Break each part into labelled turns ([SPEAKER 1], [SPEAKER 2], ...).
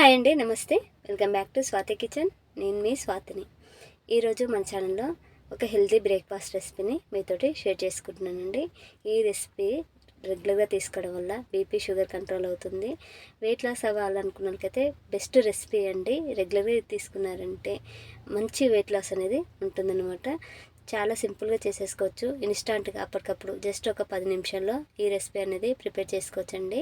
[SPEAKER 1] Hi అండి నమస్తే. Welcome back to Swathi kitchen. నేను మీ స్వాతిని. ఈరోజు మన ఛానల్లో ఒక హెల్తీ బ్రేక్ఫాస్ట్ రెసిపీని మీతోటి షేర్ చేసుకుంటున్నానండి. ఈ రెసిపీ రెగ్యులర్గా తీసుకోవడం వల్ల బీపీ షుగర్ కంట్రోల్ అవుతుంది. వెయిట్ లాస్ అవ్వాలనుకున్న వాళ్ళకైతే బెస్ట్ రెసిపీ అండి. రెగ్యులర్గా తీసుకున్నారంటే మంచి వెయిట్ లాస్ అనేది ఉంటుందన్నమాట. చాలా సింపుల్గా చేసేసుకోవచ్చు. ఇన్స్టాంట్గా అప్పటికప్పుడు జస్ట్ ఒక పది నిమిషాల్లో ఈ రెసిపీ అనేది ప్రిపేర్ చేసుకోవచ్చండి.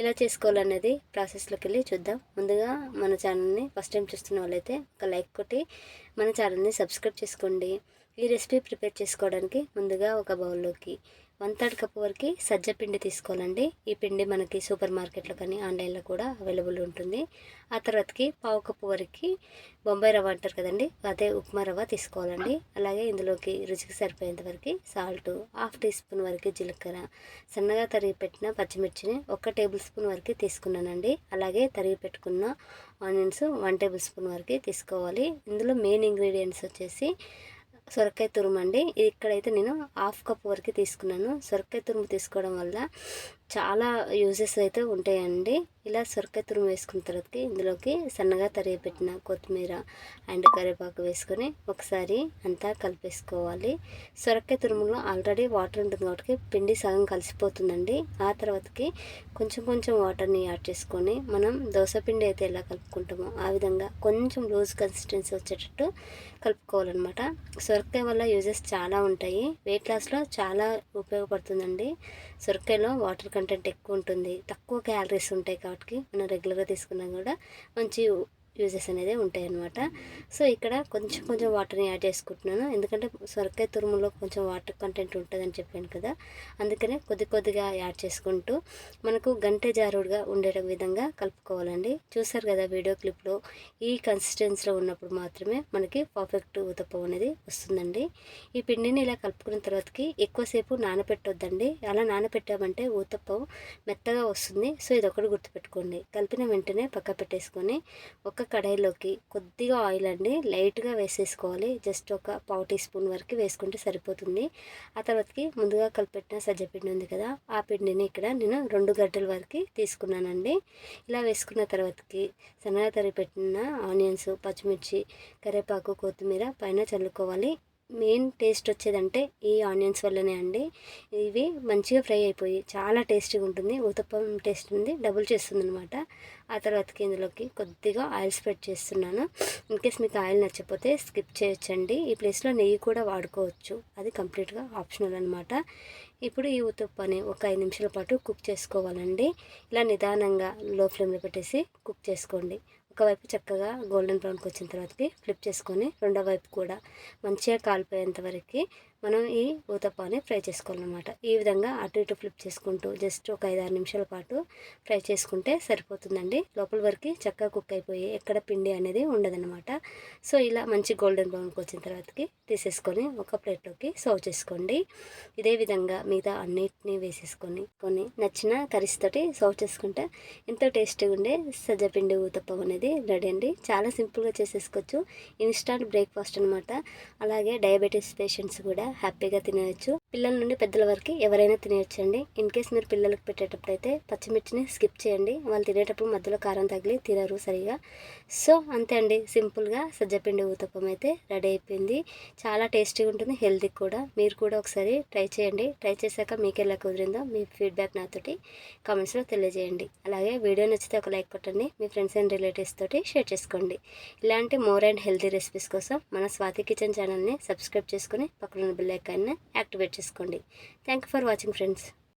[SPEAKER 1] ఎలా చేసుకోవాలనేది ప్రాసెస్లోకి వెళ్ళి చూద్దాం. ముందుగా మన ఛానల్ని ఫస్ట్ టైం చూస్తున్న వాళ్ళైతే ఒక లైక్ కొట్టి మన ఛానల్ని సబ్స్క్రైబ్ చేసుకోండి. ఈ రెసిపీ ప్రిపేర్ చేసుకోవడానికి ముందుగా ఒక బౌల్లోకి వన్ థర్డ్ కప్ వరకు సజ్జ పిండి తీసుకోవాలండి. ఈ పిండి మనకి సూపర్ మార్కెట్లో కానీ ఆన్లైన్లో కూడా అవైలబుల్ ఉంటుంది. ఆ తర్వాతకి పావు కప్పు వరకు బొంబాయి రవ్వ అంటారు కదండి అదే ఉప్మా రవ్వ తీసుకోవాలండి. అలాగే ఇందులోకి రుచికి సరిపోయేంత వరకు సాల్ట్ హాఫ్ టీ స్పూన్ వరకు జీలకర్ర సన్నగా తరిగి పెట్టిన పచ్చిమిర్చిని ఒక టేబుల్ స్పూన్ వరకు తీసుకున్నానండి. అలాగే తరిగి పెట్టుకున్న ఆనియన్స్ వన్ టేబుల్ స్పూన్ వరకు తీసుకోవాలి. ఇందులో మెయిన్ ఇంగ్రీడియంట్స్ వచ్చేసి సొరకాయ తురుము అండి. ఇక్కడైతే నేను హాఫ్ కప్ వరకు తీసుకున్నాను. సొరకాయ తురుము తీసుకోవడం వల్ల చాలా యూజెస్ అయితే ఉంటాయండి. ఇలా సొరకాయ తురుము వేసుకున్న తర్వాత ఇందులోకి సన్నగా తరిగి పెట్టిన కొత్తిమీర అండ్ కరివేపాకు వేసుకొని ఒకసారి అంతా కలిపేసుకోవాలి. సొరకాయ తురుములో ఆల్రెడీ వాటర్ ఉంటుంది కాబట్టి పిండి సగం కలిసిపోతుందండి. ఆ తర్వాతకి కొంచెం కొంచెం వాటర్ని యాడ్ చేసుకొని మనం దోశ పిండి అయితే ఎలా కలుపుకుంటామో ఆ విధంగా కొంచెం లూజ్ కన్సిస్టెన్సీ వచ్చేటట్టు కలుపుకోవాలన్నమాట. సొరకాయ వల్ల యూజెస్ చాలా ఉంటాయి. వెయిట్ లాస్లో చాలా ఉపయోగపడుతుందండి. సొరకాయలో వాటర్ కంటే కంటెంట్ ఎక్కువ ఉంటుంది. తక్కువ క్యాలరీస్ ఉంటాయి కాబట్టి మనం రెగ్యులర్గా తీసుకున్నా కూడా మంచి యూజెస్ అనేది ఉంటాయి అన్నమాట సో ఇక్కడ కొంచెం కొంచెం వాటర్ని యాడ్ చేసుకుంటున్నాను. ఎందుకంటే సొరకాయ తురుములో కొంచెం వాటర్ కంటెంట్ ఉంటుందని చెప్పాను కదా అందుకనే కొద్ది కొద్దిగా యాడ్ చేసుకుంటూ మనకు గంటె జారుడుగా ఉండే విధంగా కలుపుకోవాలండి. చూసారు కదా వీడియో క్లిప్లో ఈ కన్సిస్టెన్సీలో ఉన్నప్పుడు మాత్రమే మనకి పర్ఫెక్ట్ ఉతప్పం అనేది వస్తుందండి. ఈ పిండిని ఇలా కలుపుకున్న తర్వాతకి ఎక్కువసేపు నానపెట్టొద్దండి. అలా నానపెట్టామంటే ఊతప్పం మెత్తగా వస్తుంది. సో ఇది ఒకటి గుర్తుపెట్టుకోండి. కలిపిన వెంటనే పక్క పెట్టేసుకొని ఒక కడాయిలోకి కొద్దిగా ఆయిల్ అండి. లైట్గా వేసేసుకోవాలి. జస్ట్ ఒక పావు టీ స్పూన్ వరకు వేసుకుంటే సరిపోతుంది. ఆ తర్వాతకి ముందుగా కలిపెట్టిన సజ్జపిండి ఉంది కదా ఆ పిండిని ఇక్కడ నేను రెండు గడ్డల వరకు తీసుకున్నానండి. ఇలా వేసుకున్న తర్వాతకి సన్నగా తరిగి పెట్టిన ఆనియన్స్ పచ్చిమిర్చి కరివేపాకు కొత్తిమీర పైన చల్లుకోవాలి. మెయిన్ టేస్ట్ వచ్చేదంటే ఈ ఆనియన్స్ వల్లనే అండి. ఇవి మంచిగా ఫ్రై అయిపోయి చాలా టేస్టీగా ఉంటుంది. ఉతప్పం టేస్ట్ ఉంది డబుల్ చేస్తుంది అనమాట ఆ తర్వాతకి ఇందులోకి కొద్దిగా ఆయిల్ స్ప్రెడ్ చేస్తున్నాను. ఇన్కేస్ మీకు ఆయిల్ నచ్చకపోతే స్కిప్ చేయొచ్చండి. ఈ ప్లేస్లో నెయ్యి కూడా వాడుకోవచ్చు. అది కంప్లీట్గా ఆప్షనల్ అనమాట ఇప్పుడు ఈ ఉతప్పని ఒక ఐదు నిమిషాల పాటు కుక్ చేసుకోవాలండి. ఇలా నిదానంగా లో ఫ్లేమ్లో పెట్టేసి కుక్ చేసుకోండి. ఒకవైపు చక్కగా గోల్డెన్ బ్రౌన్కి వచ్చిన తర్వాతకి ఫ్లిప్ చేసుకొని రెండో వైపు కూడా మంచిగా కాలిపోయేంత వరకు మనం ఈ ఊతప్పని ఫ్రై చేసుకోవాలన్నమాట. ఈ విధంగా అటు ఇటు ఫ్లిప్ చేసుకుంటూ జస్ట్ ఒక ఐదు ఆరు నిమిషాల పాటు ఫ్రై చేసుకుంటే సరిపోతుందండి. లోపల వరకు చక్కగా కుక్ అయిపోయి ఎక్కడ పిండి అనేది ఉండదన్నమాట. సో ఇలా మంచి గోల్డెన్ బ్రౌన్కి వచ్చిన తర్వాతకి తీసేసుకొని ఒక ప్లేట్లోకి సర్వ్ చేసుకోండి. ఇదే విధంగా మిగతా అన్నిటినీ వేసేసుకొని కొన్ని నచ్చిన కర్రీస్ తోటి సర్వ్ చేసుకుంటే ఎంతో టేస్టీగా ఉండే సజ్జపిండి ఊతప్పం అనేది రెడీ అండి. చాలా సింపుల్గా చేసేసుకోవచ్చు. ఇన్స్టాంట్ బ్రేక్ఫాస్ట్ అనమాట అలాగే డయాబెటీస్ పేషెంట్స్ కూడా హ్యాపీగా తినేయచ్చు. పిల్లల నుండి పెద్దల వరకు ఎవరైనా తినేయచ్చండి. ఇన్ కేస్ మీరు పిల్లలకు పెట్టేటప్పుడు అయితే పచ్చిమిర్చిని స్కిప్ చేయండి. వాళ్ళు తినేటప్పుడు మధ్యలో కారం తగిలి తినరు సరిగా. సో అంతే అండి. సింపుల్గా సజ్జపిండి ఊతప్పం అయితే రెడీ అయిపోయింది. చాలా టేస్టీగా ఉంటుంది హెల్తీ కూడా. మీరు కూడా ఒకసారి ట్రై చేయండి. ట్రై చేశాక మీకు ఎలా కుదిరిందో మీ ఫీడ్బ్యాక్ నాతోటి కామెంట్స్లో తెలియజేయండి. అలాగే వీడియో నచ్చితే ఒక లైక్ కొట్టండి. మీ ఫ్రెండ్స్ అండ్ రిలేటివ్స్ తోటి షేర్ చేసుకోండి. ఇలాంటి మోర్ అండ్ హెల్తీ రెసిపీస్ కోసం మన స్వాతి కిచెన్ ఛానల్ని సబ్స్క్రైబ్ చేసుకుని పక్కన బెల్ ఐకాన్ని యాక్టివేట్ చేసుకోండి thank you for watching friends